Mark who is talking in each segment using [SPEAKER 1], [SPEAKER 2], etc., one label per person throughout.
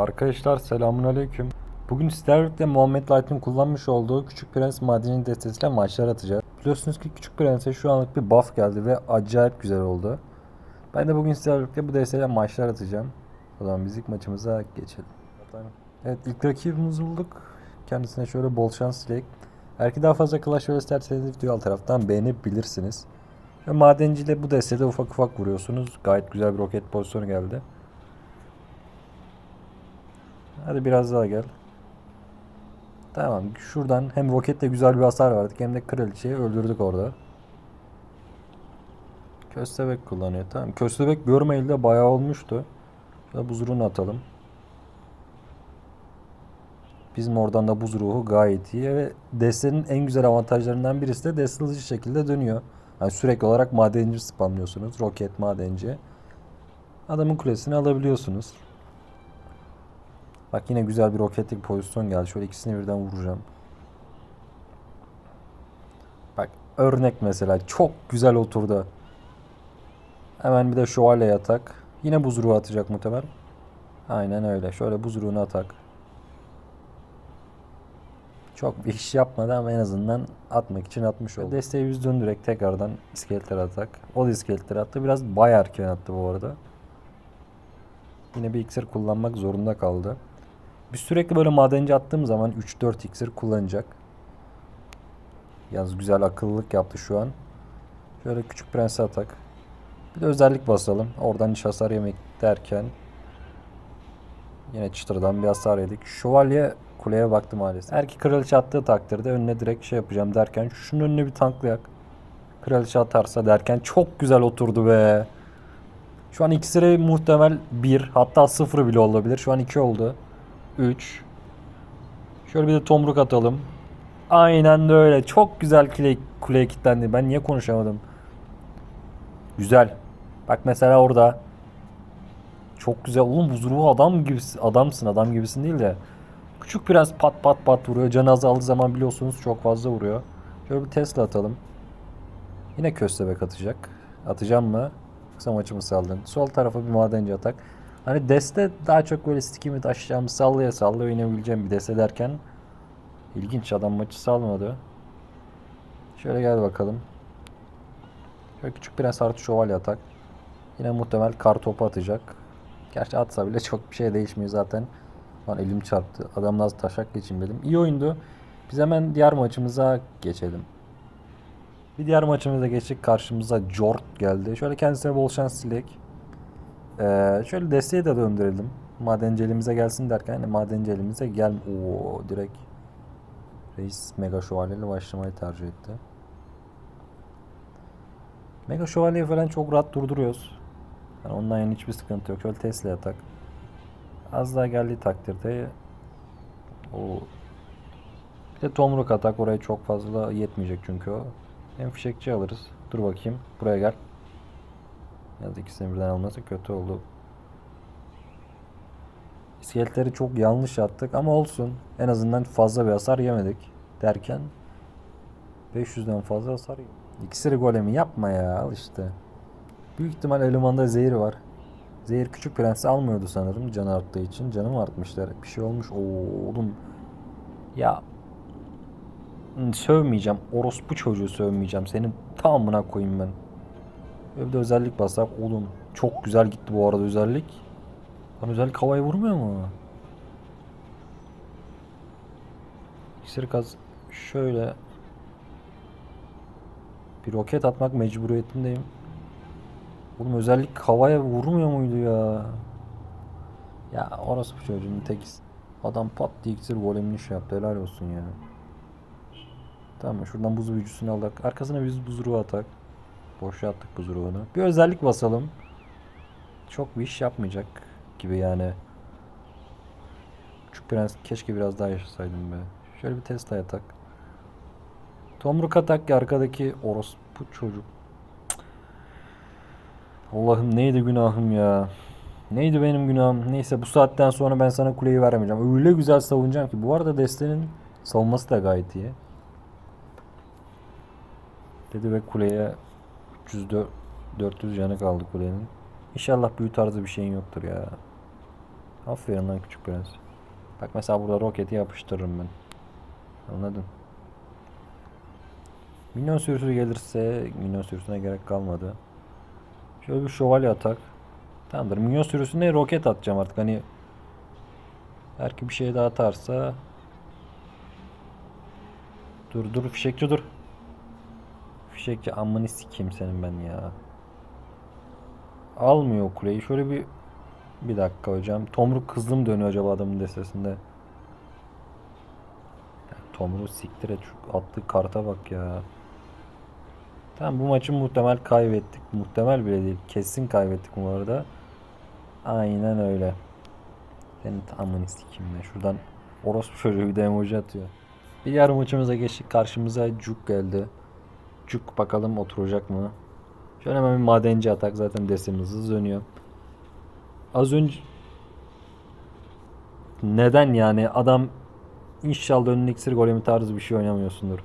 [SPEAKER 1] Arkadaşlar selamun aleyküm. Bugün birlikte Muhammed Light'ın kullanmış olduğu Küçük Prens madeni destesiyle maçlar atacağız. Biliyorsunuz ki Küçük Prens'e şu anlık bir buff geldi ve acayip güzel oldu. Ben de bugün birlikte bu desteyle maçlar atacağım. O zaman biz ilk maçımıza geçelim. Evet ilk rakibimizi bulduk. Kendisine şöyle bol şans dileyik. Eğer ki daha fazla Clash Royale isterseniz videoyu alt taraftan beğenebilirsiniz. Ve madenciyle bu destede ufak ufak vuruyorsunuz. Gayet güzel bir roket pozisyonu geldi. Hadi biraz daha gel. Tamam şuradan hem roketle güzel bir hasar verdik hem de kraliçeyi öldürdük orada. Köstebek kullanıyor. Tamam. Köstebek görmeyeli bayağı olmuştu. Şöyle buz ruhunu atalım. Bizim oradan da buz ruhu gayet iyi ve destenin en güzel avantajlarından birisi de deste hızlı şekilde dönüyor. Yani sürekli olarak madenci spamlıyorsunuz. Roket madenci. Adamın kulesini alabiliyorsunuz. Bak yine güzel bir roketlik pozisyon geldi. Şöyle ikisini birden vuracağım. Bak örnek mesela çok güzel oturdu. Hemen bir de şövalye yatak. Yine buz ruhu atacak muhtemelen. Aynen öyle. Şöyle buz ruhunu atak. Çok bir iş yapmadı ama en azından atmak için atmış oldu. Desteği biz döndürerek tekrardan iskeletleri atak. O da iskeletleri attı. Biraz bayağı erken attı bu arada. Yine bir iksir kullanmak zorunda kaldı. Biz sürekli böyle madenci attığım zaman 3-4 iksir kullanacak. Yalnız güzel akıllılık yaptı şu an. Şöyle küçük prense atak. Bir de özellik basalım. Oradan hiç hasar yemek derken yine çıtırdan bir hasar yedik. Şövalye kuleye baktı maalesef. Eğer ki kraliçe attığı takdirde önüne direkt şey yapacağım derken şunun önüne bir tanklayak. Kraliçe atarsa derken çok güzel oturdu be. Şu an iksiri muhtemel 1 hatta 0 bile olabilir. Şu an 2 oldu. 3 Şöyle bir de tomruk atalım. Aynen de öyle. Çok güzel kule, kuleye kilitlendi. Ben niye konuşamadım? Güzel. Bak mesela orada. Çok güzel. Oğlum buzruğu adam gibisin. Adamsın adam gibisin değil de. Küçük prens pat pat pat vuruyor. Canı azaldığı zaman biliyorsunuz çok fazla vuruyor. Şöyle bir Tesla atalım. Yine köstebek atacak. Atacağım mı? Kısa maçımı saldın. Sol tarafa bir madenci atak. Hani deste daha çok böyle stikimi taşıyacağım sallaya sallaya oynayabileceğim bir deste derken ilginç adam maçı salmadı. Şöyle gel bakalım. Şöyle küçük prens artı şövalye atak. Yine muhtemel kar topu atacak. Gerçi atsa bile çok bir şey değişmiyor zaten. Lan elim çarptı. Adamla az taşak geçeyim dedim. İyi oyundu. Biz hemen diğer maçımıza geçelim. Bir diğer maçımıza geçtik. Karşımıza Jort geldi. Şöyle kendisine bol şans dilek. Ee, şöyle desteği de döndürelim. Madenci elimize gelsin derken hani madenci elimize gel. Oo direkt Reis Mega Şövalye'yle başlamayı tercih etti. Mega Şövalye'yi falan çok rahat durduruyoruz. Yani ondan yani hiçbir sıkıntı yok. Şöyle Tesla atak. Az daha geldiği takdirde o bir de tomruk atak oraya çok fazla yetmeyecek çünkü o. Hem fişekçi alırız. Dur bakayım. Buraya gel. Yalnız ikisini birden alması kötü oldu. İskeletleri çok yanlış attık ama olsun. En azından fazla bir hasar yemedik. Derken 500'den fazla hasar yedik. İksiri golemi yapma ya al işte. Büyük ihtimal elemanda zehir var. Zehir küçük prensi almıyordu sanırım canı arttığı için. Canı mı artmışlar? Bir şey olmuş. Oo oğlum. Ya Hmm, sövmeyeceğim. Orospu çocuğu sövmeyeceğim. Senin tamamına koyayım ben. Böyle bir de özellik basak. Oğlum çok güzel gitti bu arada özellik. Lan özellik havaya vurmuyor mu? İksir kaz şöyle bir roket atmak mecburiyetindeyim. Oğlum özellik havaya vurmuyor muydu ya? Ya orası bu çocuğun tek Adam pat diye iksir golemini şey yaptı helal olsun ya. Tamam şuradan buz büyücüsünü aldık. Arkasına biz buz ruhu atak. Boşa attık buz. Bir özellik basalım. Çok bir iş yapmayacak gibi yani. Küçük prens keşke biraz daha yaşasaydım be. Şöyle bir Tesla atak. Tomruk atak ki arkadaki orospu çocuk. Allah'ım neydi günahım ya. Neydi benim günahım? Neyse bu saatten sonra ben sana kuleyi vermeyeceğim. Öyle güzel savunacağım ki. Bu arada destenin savunması da gayet iyi. Dedi ve kuleye 300 400 canı kaldı kulenin. İnşallah büyü tarzı bir şeyin yoktur ya. Aferin lan küçük prens. Bak mesela burada roketi yapıştırırım ben. Anladın? Minyon sürüsü gelirse minyon sürüsüne gerek kalmadı. Şöyle bir şövalye atak. Tamamdır. Minyon sürüsüne roket atacağım artık. Hani belki bir şey daha atarsa Dur dur fişekçi dur. Fişekçi amını sikeyim senin ben ya. Almıyor kuleyi. Şöyle bir bir dakika hocam. Tomruk hızlı mı dönüyor acaba adamın destesinde? Ya, Tomruk siktir et. Şu attığı karta bak ya. Tamam bu maçı muhtemel kaybettik. Muhtemel bile değil. Kesin kaybettik bu arada. Aynen öyle. Senin amını sikeyim ben. Şuradan orospu çocuğu bir de emoji atıyor. Bir yarım maçımıza geçtik. Karşımıza Cuk geldi. Cuk bakalım oturacak mı? Şöyle hemen bir madenci atak. Zaten destemiz hızlı dönüyor. Az önce neden yani adam inşallah önüne iksir golemi tarzı bir şey oynamıyorsundur.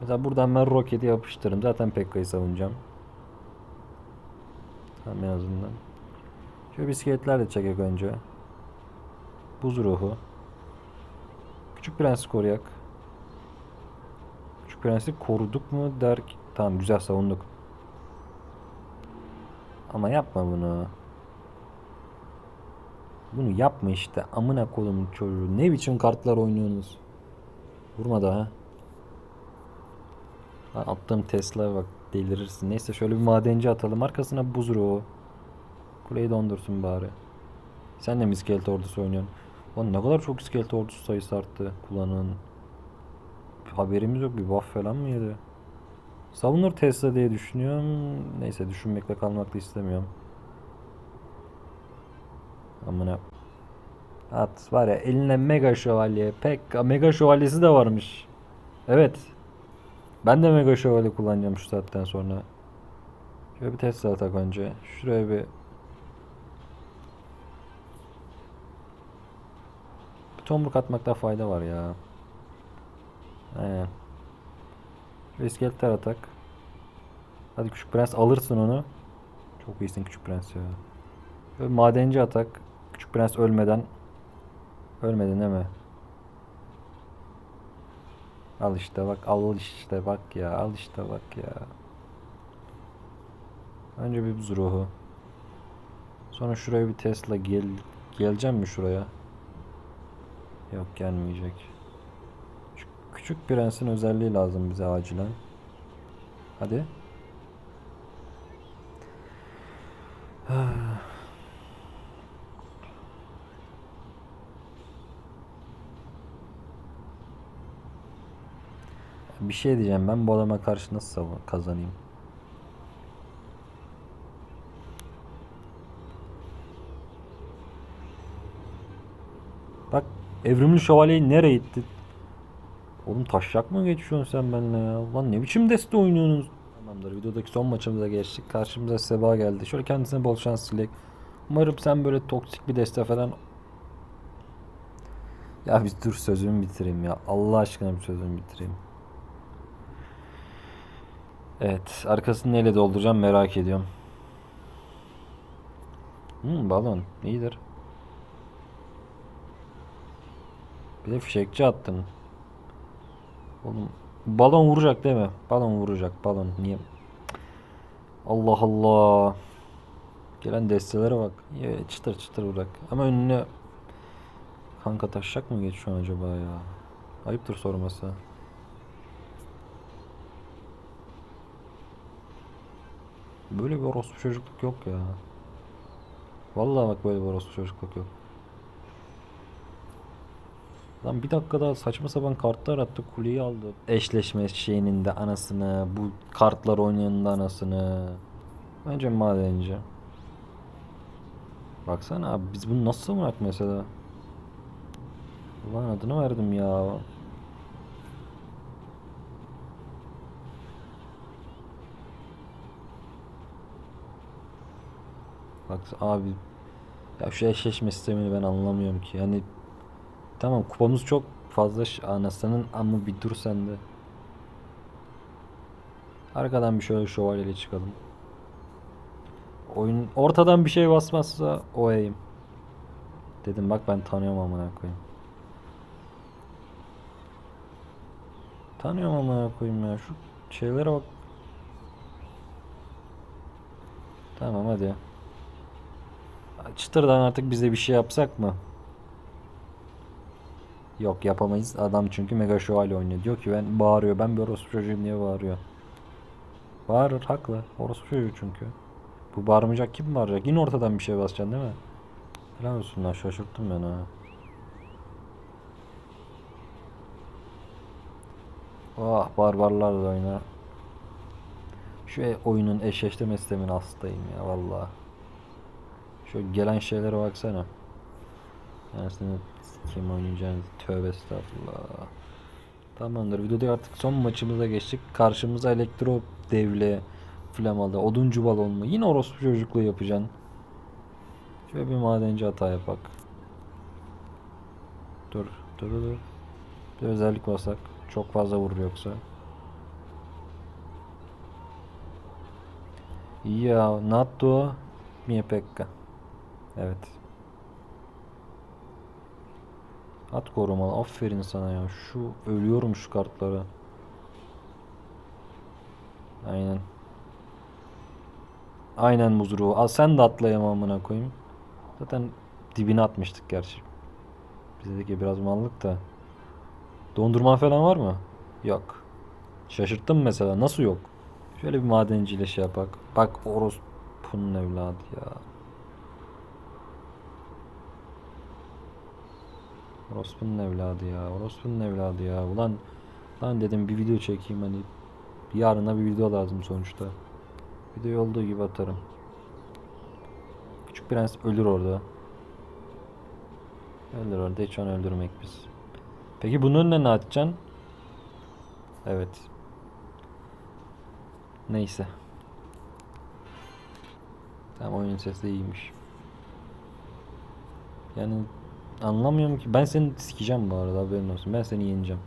[SPEAKER 1] Mesela buradan ben roketi yapıştırırım. Zaten Pekka'yı savunacağım. Tamam en azından. Şöyle bisikletler de çekek önce. Buz ruhu. Küçük Prens'i koruyak. Küçük Prens'i koruduk mu der ki tamam güzel savunduk. Ama yapma bunu. Bunu yapma işte. Amına kolumun çocuğu. Ne biçim kartlar oynuyorsunuz? Vurma da ha. Lan attığım Tesla bak delirirsin. Neyse şöyle bir madenci atalım. Arkasına buz ruhu. Kuleyi dondursun bari. Sen de mi iskelet ordusu oynuyorsun? Lan ne kadar çok iskelet ordusu sayısı arttı kullanan. Haberimiz yok. Bir buff falan mı yedi? Savunur Tesla diye düşünüyorum. Neyse düşünmekle kalmak da istemiyorum. Amına. At var ya eline mega şövalye. Pek mega şövalyesi de varmış. Evet. Ben de mega şövalye kullanacağım şu saatten sonra. Şöyle bir Tesla atak önce. Şuraya Bir tomruk atmakta fayda var ya. Aynen. Şu iskeletler atak. Hadi küçük prens alırsın onu. Çok iyisin küçük prens ya. Madenci atak. Küçük prens ölmeden. Ölmedin değil mi? Al işte bak al işte bak ya al işte bak ya. Önce bir buz. Sonra şuraya bir Tesla gel geleceğim mi şuraya? Yok gelmeyecek. Küçük prensin özelliği lazım bize acilen. Hadi. Bir şey diyeceğim ben bu adama karşı nasıl savu- kazanayım? Bak evrimli şövalyeyi nereye itti? Oğlum taşak mı geçiyorsun sen benimle ya? Ulan ne biçim deste oynuyorsunuz? Tamamdır videodaki son maçımıza geçtik. Karşımıza Seba geldi. Şöyle kendisine bol şans dilek. Umarım sen böyle toksik bir deste falan... Ya bir dur sözümü bitireyim ya. Allah aşkına bir sözümü bitireyim. Evet. Arkasını neyle dolduracağım merak ediyorum. Hmm, balon. iyidir. Bir de fişekçi attın. Oğlum balon vuracak değil mi? Balon vuracak. Balon niye? Allah Allah. Gelen destelere bak. Ya, çıtır çıtır bırak. Ama önüne kanka taşacak mı geçiyor acaba ya? Ayıptır sorması. Böyle bir orospu çocukluk yok ya. Vallahi bak böyle bir orospu çocukluk yok. Lan bir dakika daha saçma sapan kartlar attı kuleyi aldı. Eşleşme şeyinin de anasını, bu kartlar oynayanın da anasını. Önce madenci. Baksana abi biz bunu nasıl savunak mesela? Ulan adını verdim ya. Bak abi ya şu eşleşme sistemini ben anlamıyorum ki. Yani Tamam kupamız çok fazla anasının ama bir dur sen de. Arkadan bir şöyle şövalyeyle çıkalım. Oyun ortadan bir şey basmazsa o aim. Dedim bak ben tanıyorum amına koyayım. Tanıyorum amına koyayım ya. Şu şeylere bak. Tamam hadi. Çıtırdan artık bize bir şey yapsak mı? Yok yapamayız. Adam çünkü mega şövalye oynuyor. Diyor ki ben bağırıyor. Ben bir orospu çocuğuyum diye bağırıyor. Bağırır haklı. Orospu çocuğu çünkü. Bu bağırmayacak kim bağıracak? Yine ortadan bir şey basacaksın değil mi? Helal olsun lan şaşırttın beni ha. Ah barbarlar da oyna. Şu e- oyunun eşleştirme sistemine hastayım ya vallahi. Şu gelen şeylere baksana. Seni kim oynayacağını tövbe estağfurullah. Tamamdır videoda artık son maçımıza geçtik. Karşımıza elektro devle flamalı oduncu balon mu? Yine orospu çocukluğu yapacaksın. Şöyle bir madenci hata yapak. Dur dur. dur. Bir özellik basak. Çok fazla vurur yoksa. Ya Natto Miepekka. Evet. At korumalı. Aferin sana ya. Şu ölüyorum şu kartlara. Aynen. Aynen muzruğu. Al sen de atlayama amına koyayım. Zaten dibine atmıştık gerçi. Bizdeki biraz mallık da. Dondurma falan var mı? Yok. Şaşırttım mesela. Nasıl yok? Şöyle bir madenciyle şey yapak. Bak orospunun evladı ya. Orospunun evladı ya. Orospunun evladı ya. Ulan lan dedim bir video çekeyim hani. Yarına bir video lazım sonuçta. Video olduğu gibi atarım. Küçük prens ölür orada. Ölür orada. Hiç onu öldürmek biz. Peki bunun önüne ne atacaksın? Evet. Neyse. Tamam oyunun sesi iyiymiş. Yani anlamıyorum ki. Ben seni sikeceğim bu arada haberin olsun. Ben seni yeneceğim.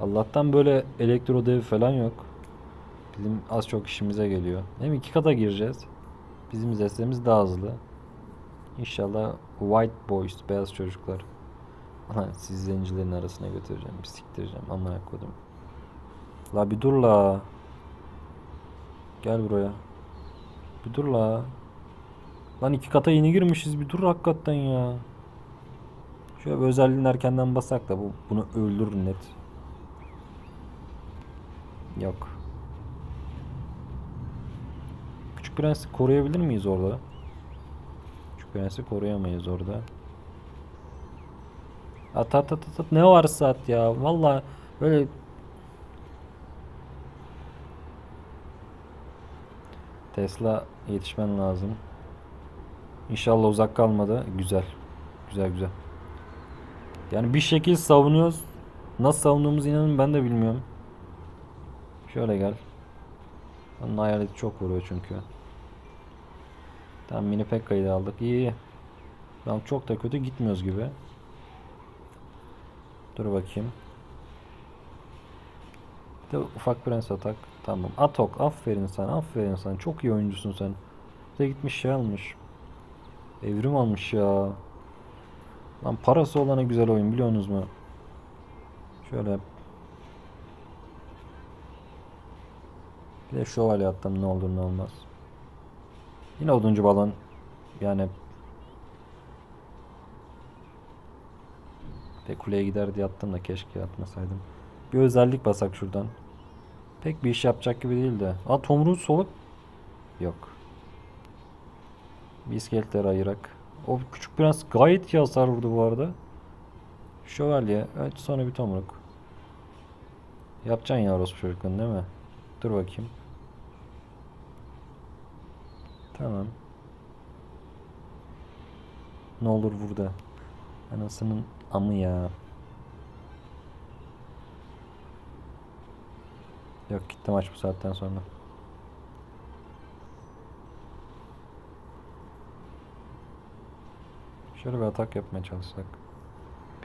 [SPEAKER 1] Allah'tan böyle elektro dev falan yok. Bizim az çok işimize geliyor. Hem iki kata gireceğiz. Bizim destemiz daha hızlı. İnşallah white boys, beyaz çocuklar. Lan siz zencilerin arasına götüreceğim, bir siktireceğim. Amına kodum. La bir dur la. Gel buraya. Bir dur la. Lan iki kata yeni girmişiz. Bir dur hakikaten ya. Şöyle bir özelliğini erkenden basak da bu bunu öldürür net. Yok. Küçük prensi koruyabilir miyiz orada? Küçük prensi koruyamayız orada. At at at at, at. ne varsa at ya. Valla böyle Tesla yetişmen lazım. İnşallah uzak kalmadı. Güzel. Güzel güzel. Yani bir şekil savunuyoruz. Nasıl savunduğumuzu inanın ben de bilmiyorum. Şöyle gel. Onun hayaleti çok vuruyor çünkü. Tamam mini Pekka'yı da aldık. İyi iyi. Tamam çok da kötü gitmiyoruz gibi. Dur bakayım. Bir de ufak prens atak. Tamam. Atok. Aferin sana. Aferin sana. Çok iyi oyuncusun sen. Bir de gitmiş şey almış. Evrim almış ya. Lan parası olana güzel oyun biliyorsunuz mu? Şöyle. Bir de şövalye attım ne olur ne olmaz. Yine oduncu balon. Yani Ve kuleye gider diye attım da keşke atmasaydım. Bir özellik basak şuradan. Pek bir iş yapacak gibi değil de. Aa tomruğu soluk. Yok. Bir iskeletleri ayırak. O küçük prens gayet iyi hasar vurdu bu arada. Şövalye. Evet sonra bir tomruk. Yapacaksın ya orospu değil mi? Dur bakayım. Tamam. Ne olur burada. Anasının amı ya. Yok gitti maç bu saatten sonra. Şöyle bir atak yapmaya çalışsak.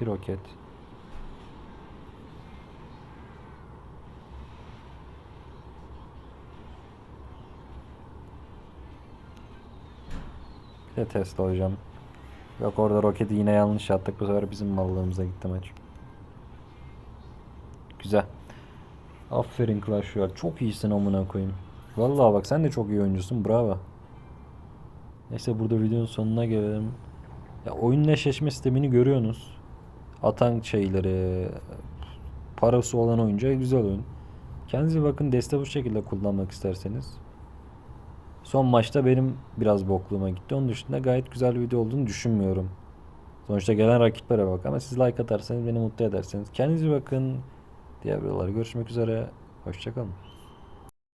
[SPEAKER 1] Bir roket. Bir de Tesla hocam. Yok orada roketi yine yanlış attık. Bu sefer bizim mallığımıza gitti maç. Güzel. Aferin Clash Royale. Çok iyisin amına koyayım. Vallahi bak sen de çok iyi oyuncusun. Bravo. Neyse burada videonun sonuna gelelim. Ya oyunun eşleşme sistemini görüyorsunuz. Atan şeyleri, parası olan oyuncu güzel oyun. Kendinize bakın deste bu şekilde kullanmak isterseniz. Son maçta benim biraz bokluğuma gitti. Onun dışında gayet güzel bir video olduğunu düşünmüyorum. Sonuçta gelen rakiplere bak ama siz like atarsanız beni mutlu ederseniz. Kendinize bakın. Diğer videolarda görüşmek üzere. Hoşçakalın.